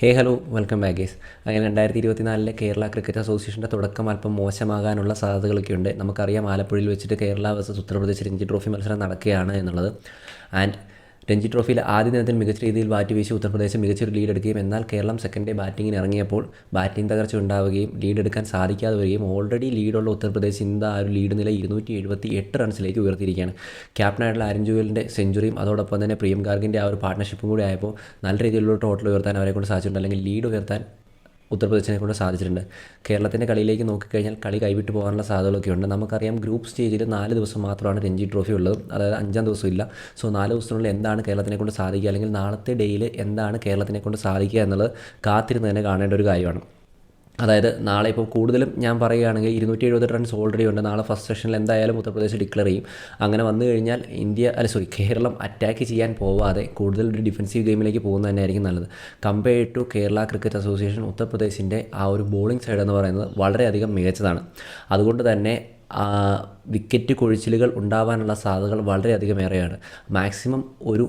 ഹേ hello welcome back അങ്ങനെ രണ്ടായിരത്തി ഇരുപത്തിനാലിലെ കേരള ക്രിക്കറ്റ് അസോസിയേഷന്റെ തുടക്കം അല്പം മോശമാകാനുള്ള സാധ്യതകളൊക്കെ ഉണ്ട്. നമുക്കറിയാം ആലപ്പുഴയിൽ വെച്ചിട്ട് കേരള വേഴ്സസ് ഉത്തർപ്രദേശ് രഞ്ജി ട്രോഫി മത്സരം നടക്കുകയാണ് എന്നുള്ളത്. ആൻഡ് രഞ്ജി ട്രോഫിയിൽ ആദ്യ ദിനത്തിൽ മികച്ച രീതിയിൽ ബാറ്റ് വീശി ഉത്തർപ്രദേശ് മികച്ചൊരു ലീഡ് എടുക്കുകയും എന്നാൽ കേരളം സെക്കൻഡ് ഡേ ബാറ്റിങ്ങിന് ഇറങ്ങിയപ്പോൾ ബാറ്റിംഗ് തകർച്ച ഉണ്ടാവുകയും ലീഡ് എടുക്കാൻ സാധിക്കാതെ വരികയും ഓൾറെഡി ലീഡുള്ള ഉത്തർപ്രദേശ് ഇന്ന് ആ ഒരു ലീഡ് നില ഇരുന്നൂറ്റി എഴുപത്തി എട്ട് റൺസിലേക്ക് ഉയർത്തിയിരിക്കുകയാണ് ക്യാപ്റ്റനായിട്ടുള്ള അരുൺ ജുവലിന്റെ സെഞ്ചുറിയും അതോടൊപ്പം തന്നെ പ്രിയം ഗാർഗിന്റെ ആ ഒരു പാർട്ട്ണർഷിപ്പും കൂടി ആയപ്പോൾ നല്ല രീതിയിലുള്ള ടോട്ടൽ ഉയർത്താൻ അവരെക്കൊണ്ട് സാധിച്ചിട്ടുണ്ട്. അല്ലെങ്കിൽ ലീഡ് ഉയർത്താൻ ഉത്തർപ്രദേശിനെ കൊണ്ട് സാധിച്ചിട്ടുണ്ട്. കേരളത്തിന്റെ കളിയിലേക്ക് നോക്കിക്കഴിഞ്ഞാൽ കളി കൈവിട്ട് പോകാനുള്ള സാധ്യതകളൊക്കെ ഉണ്ട്. നമുക്കറിയാം ഗ്രൂപ്പ് സ്റ്റേജിൽ നാല് ദിവസം മാത്രമാണ് രഞ്ജി ട്രോഫി ഉള്ളത്. അതായത് അഞ്ചാം ദിവസം ഇല്ല. സോ നാല് ദിവസത്തിനുള്ളിൽ എന്താണ് കേരളത്തിനെ കൊണ്ട് സാധിക്കുക? അല്ലെങ്കിൽ നാളത്തെ ഡേയിൽ എന്താണ് കേരളത്തിനെ കൊണ്ട് സാധിക്കുക എന്നുള്ളത് കാത്തിരുന്ന് തന്നെ കാണേണ്ട ഒരു കാര്യമാണ്. അതായത് നാളെ ഇപ്പോൾ കൂടുതലും ഞാൻ പറയുകയാണെങ്കിൽ ഇരുന്നൂറ്റി എഴുപത് റൺസ് ഓൾറെഡി ഉണ്ട്. നാളെ ഫസ്റ്റ് സെഷനിൽ എന്തായാലും ഉത്തർപ്രദേശ് ഡിക്ലെയർ ചെയ്യും. അങ്ങനെ വന്നു കഴിഞ്ഞാൽ ഇന്ത്യ അല്ല സോറി കേരളം അറ്റാക്ക് ചെയ്യാൻ പോവാതെ കൂടുതൽ ഒരു ഡിഫൻസീവ് ഗെയിമിലേക്ക് പോകുന്നത് തന്നെയായിരിക്കും നല്ലത്. Compared to Kerala cricket association ഉത്തർപ്രദേശിന്റെ ആ ഒരു ബോളിംഗ് സൈഡ് എന്ന് പറയുന്നത് വളരെയധികം മികച്ചതാണ്. അതുകൊണ്ട് തന്നെ വിക്കറ്റ് കൊഴിച്ചിലുകൾ ഉണ്ടാവാനുള്ള സാധ്യതകൾ വളരെയധികം ഏറെയാണ്. മാക്സിമം ഒരു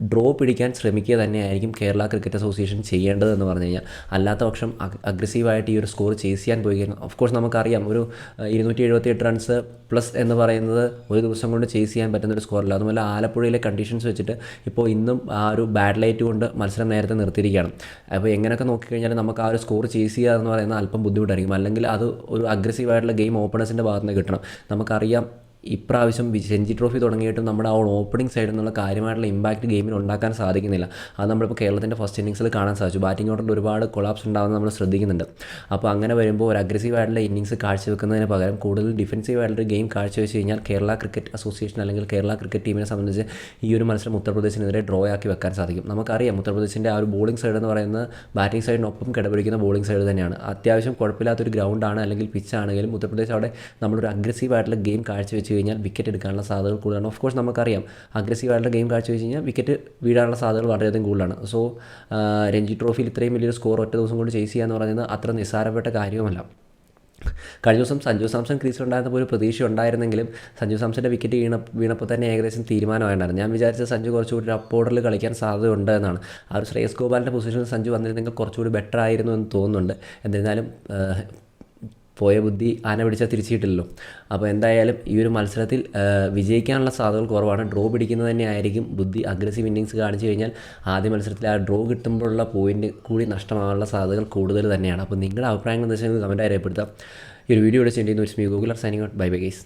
ഡ്രോ പിടിക്കാൻ ശ്രമിക്കുക തന്നെയായിരിക്കും കേരള ക്രിക്കറ്റ് അസോസിയേഷൻ ചെയ്യേണ്ടതെന്ന് പറഞ്ഞു കഴിഞ്ഞാൽ. അല്ലാത്ത പക്ഷം അഗ്രസീവായിട്ട് ഈ ഒരു സ്കോർ ചേസ് ചെയ്യാൻ പോയി കഴിഞ്ഞാൽ ഓഫ് കോഴ്സ് നമുക്കറിയാം ഒരു ഇരുന്നൂറ്റി എഴുപത്തി എട്ട് റൺസ് പ്ലസ് എന്ന് പറയുന്നത് ഒരു ദിവസം കൊണ്ട് ചേസ് ചെയ്യാൻ പറ്റുന്ന ഒരു സ്കോറല്ല അതുപോലെ ആലപ്പുഴയിലെ കണ്ടീഷൻസ് വെച്ചിട്ട് ഇപ്പോൾ ഇന്നും ആ ഒരു ബാഡ് ലൈറ്റ് കൊണ്ട് മത്സരം നേരത്തെ നിർത്തിയിരിക്കുകയാണ്. അപ്പോൾ എങ്ങനെയൊക്കെ നോക്കിക്കഴിഞ്ഞാൽ നമുക്ക് ആ ഒരു സ്കോർ ചേസ് ചെയ്യുക എന്ന് പറയുന്നത് അല്പം ബുദ്ധിമുട്ടായിരിക്കും. അല്ലെങ്കിൽ അത് ഒരു അഗ്രസീവായിട്ടുള്ള ഗെയിം ഓപ്പണേഴ്സിന്റെ ഭാഗത്ത് നിന്ന് കിട്ടണം. നമുക്കറിയാം ഇപ്രാവശ്യം രഞ്ജി ട്രോഫി തുടങ്ങിയിട്ടും നമ്മുടെ ആ ഓപ്പണിംഗ് സൈഡിൽ നിന്നുള്ള കാര്യമായിട്ടുള്ള ഇമ്പാക്റ്റ് ഗെയിമിൽ ഉണ്ടാക്കാൻ സാധിക്കുന്നില്ല. അത് നമ്മളിപ്പോൾ കേരളത്തിന്റെ ഫസ്റ്റ് ഇന്നിങ്സിൽ കാണാൻ സാധിച്ചു. ബാറ്റിംഗ് ഓർഡറിൽ ഒരുപാട് കൊളാപ്സ് ഉണ്ടാകുന്നത് നമ്മൾ ശ്രദ്ധിക്കുന്നുണ്ട്. അപ്പോൾ അങ്ങനെ വരുമ്പോൾ ഒരു അഗ്രസീവ് ആയിട്ടുള്ള ഇന്നിങ്സ് കാഴ്ചവെക്കുന്നതിന് പകരം കൂടുതൽ ഡിഫൻസീവ് ആയിട്ടുള്ള ഗെയിം കാഴ്ചവെച്ച് കഴിഞ്ഞാൽ കേരള ക്രിക്കറ്റ് അസോസിയേഷൻ അല്ലെങ്കിൽ കേരള ക്രിക്കറ്റ് ടീമിനെ സംബന്ധിച്ച് ഈ ഒരു മത്സരം ഉത്തർപ്രദേശിനെതിരെ ഡ്രോ ആക്കി വെക്കാൻ സാധിക്കും. നമുക്കറിയാം ഉത്തർപ്രദേശിന്റെ ആ ഒരു ബോളിംഗ് സൈഡ് എന്ന് പറയുന്നത് ബാറ്റിംഗ് സൈഡിനൊപ്പം കിടപിടിക്കുന്ന ബോളിംഗ് സൈഡ് തന്നെയാണ്. അത്യാവശ്യം കുഴപ്പമില്ലാത്തൊരു ഗ്രൗണ്ടാണ് അല്ലെങ്കിൽ പിച്ചാണെങ്കിലും ഉത്തർപ്രദേശ് അവിടെ നമ്മളൊരു അഗ്രസീവ് ആയിട്ടുള്ള ഗെയിം കാഴ്ചവെച്ച് കഴിഞ്ഞാൽ വിക്കറ്റ് എടുക്കാനുള്ള സാധ്യതകൾ കൂടുതലാണ്. ഓഫ് കോഴ്സ് നമുക്കറിയാം അഗ്രസീവായിട്ടുള്ള ഗെയിം കാഴ്ചവെച്ച് കഴിഞ്ഞാൽ വിക്കറ്റ് വീഴാനുള്ള സാധ്യതകൾ വളരെയധികം കൂടുതലാണ്. സോ രഞ്ജി ട്രോഫിയിൽ ഇത്രയും വലിയൊരു സ്കോർ ഒറ്റ ദിവസം കൊണ്ട് ചേസ് ചെയ്യുക എന്ന് പറയുന്നത് അത്ര നിസ്സാരപ്പെട്ട കാര്യവുമല്ല. കഴിഞ്ഞ ദിവസം സഞ്ജു സാംസൺ ക്രീസിലുണ്ടായിരുന്നപ്പോൾ ഒരു പ്രതീക്ഷ ഉണ്ടായിരുന്നെങ്കിലും സഞ്ജു സാംസന്റെ വിക്കറ്റ് വീണ വീണപ്പോൾ തന്നെ ഏകദേശം തീരുമാനമായിട്ടുണ്ടായിരുന്നു. ഞാൻ വിചാരിച്ച സഞ്ജു കുറച്ചുകൂടി ഒരു ഓർഡറിൽ കളിക്കാൻ സാധ്യതയുണ്ട് എന്നാണ്. ആ ഒരു ശ്രേയസ് ഗോപാലിന്റെ പൊസിഷനിൽ സഞ്ജു വന്നിരുന്നെങ്കിൽ കുറച്ചുകൂടി ബെറ്റർ ആയിരുന്നു എന്ന് തോന്നുന്നുണ്ട്. എന്നിരുന്നാലും പോയ ബുദ്ധി ആന പിടിച്ചാൽ തിരിച്ചിട്ടില്ലല്ലോ. അപ്പോൾ എന്തായാലും ഈ ഒരു മത്സരത്തിൽ വിജയിക്കാനുള്ള സാധ്യതകൾ കുറവാണ്. ഡ്രോ പിടിക്കുന്നത് തന്നെ ആയിരിക്കും. ബുദ്ധി അഗ്രസീവ് ഇന്നിങ്സ് കാണിച്ചു കഴിഞ്ഞാൽ ആദ്യ മത്സരത്തിൽ ആ ഡ്രോ കിട്ടുമ്പോഴുള്ള പോയിന്റ് കൂടി നഷ്ടമാകാനുള്ള സാധ്യതകൾ കൂടുതൽ തന്നെയാണ്. അപ്പോൾ നിങ്ങളുടെ അഭിപ്രായങ്ങൾ എന്താ വെച്ചാൽ കമന്റായി രേഖപ്പെടുത്താം. ഈ ഒരു വീഡിയോ ഇവിടെ ചെയ്യേണ്ടി സ്മീ Google signing out bye bye guys